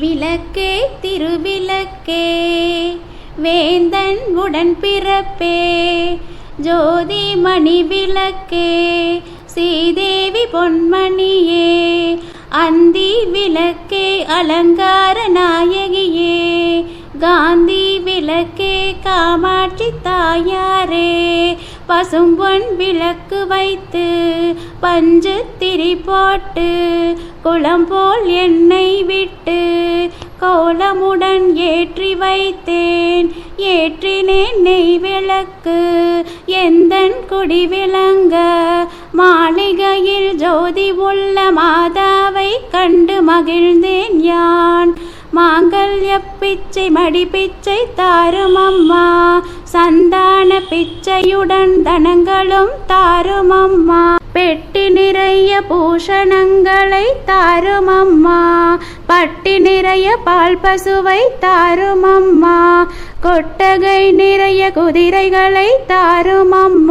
விளக்கே திருவிளக்கே வேந்தன் உடன் பிறப்பே. ஜோதி மணி விளக்கே ஸ்ரீதேவி பொன்மணியே. அந்தி விளக்கே அலங்கார நாயகியே. காந்தி விளக்கே காமாட்சி தாயாரே. பசும்பொன் விளக்கு வைத்து பஞ்சு திரி போட்டு குளம் போல் எண்ணெய் விட்டு கோலமுடன் ஏற்றி வைத்தேன். ஏற்றினேன் நெய் விளக்கு எந்தன் குடி விளங்க. மாளிகையில் ஜோதி உள்ள மாதாவை கண்டு மகிழ்ந்தேன் யான். மாங்கல்ய பிச்சை மடி பிச்சை தாரும் அம்மா. சந்தான பிச்சையுடன் தனங்களும் தாரும் அம்மா. பெட்டி பூஷணங்களை தாரும் அம்மா பட்டி நிறைய பால் பசுவை தாரும் அம்மா கொட்டகை நிறைய குதிரைகளை தாரும் அம்மா